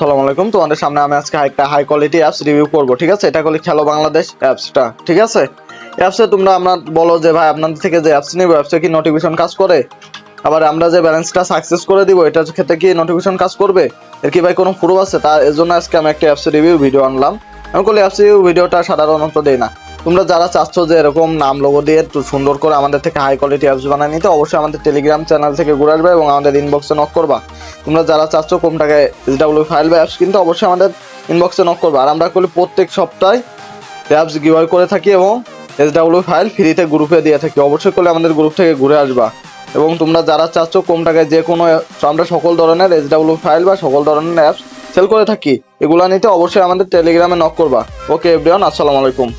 আসসালামু আলাইকুম। তোমাদের সামনে আমি আজকে একটা হাই কোয়ালিটি অ্যাপস রিভিউ করব, ঠিক আছে? এটা হলো খেলো বাংলাদেশ অ্যাপসটা ঠিক আছে? অ্যাপসে তোমরা আমরা বলো যে, ভাই, আপনাদের থেকে যে অ্যাপস নিব অ্যাপসে কি নোটিফিকেশন কাজ করে? আবার আমরা যে ব্যালেন্সটা সাকসেস করে দিব, এটার ক্ষেত্রে কি নোটিফিকেশন কাজ করবে? এর কি ভাই কোনো প্রুফ আছে? তার এর জন্য আজকে আমি একটা অ্যাপস রিভিউ ভিডিও আনলাম। আমি করলে অ্যাপস রিভিউ ভিডিওটা সাধারণত দেই না। তোমরা যারা চাচ্ছ যে এরকম নাম লোগো দিয়ে একটু সুন্দর করে আমাদের থেকে হাই কোয়ালিটি অ্যাপস বানায় নিতে, অবশ্যই আমাদের টেলিগ্রাম চ্যানেল থেকে ঘুরে আসবে এবং আমাদের ইনবক্সে নক করবা। তোমরা যারা চাচ্ছ কম টাকায় এসডাব্লিউ ফাইল বা অ্যাপস কিন্তু, অবশ্যই আমাদের ইনবক্সে নক করবে। আর আমরা করি প্রত্যেক সপ্তাহে অ্যাপস গিভার করে থাকি এবং এসডাব্লিউ ফাইল ফ্রিতে গ্রুপে দিয়ে থাকি। অবশ্যই করলে আমাদের গ্রুপ থেকে ঘুরে আসবা। এবং তোমরা যারা চাচ্ছ কম টাকায় যে কোনো আমরা সকল ধরনের এসডাব্লিউ ফাইল বা সকল ধরনের অ্যাপস সেল করে থাকি। এগুলা নিতে অবশ্যই আমাদের টেলিগ্রামে নক করবা। ওকে এভরিওয়ান আসসালামু আলাইকুম।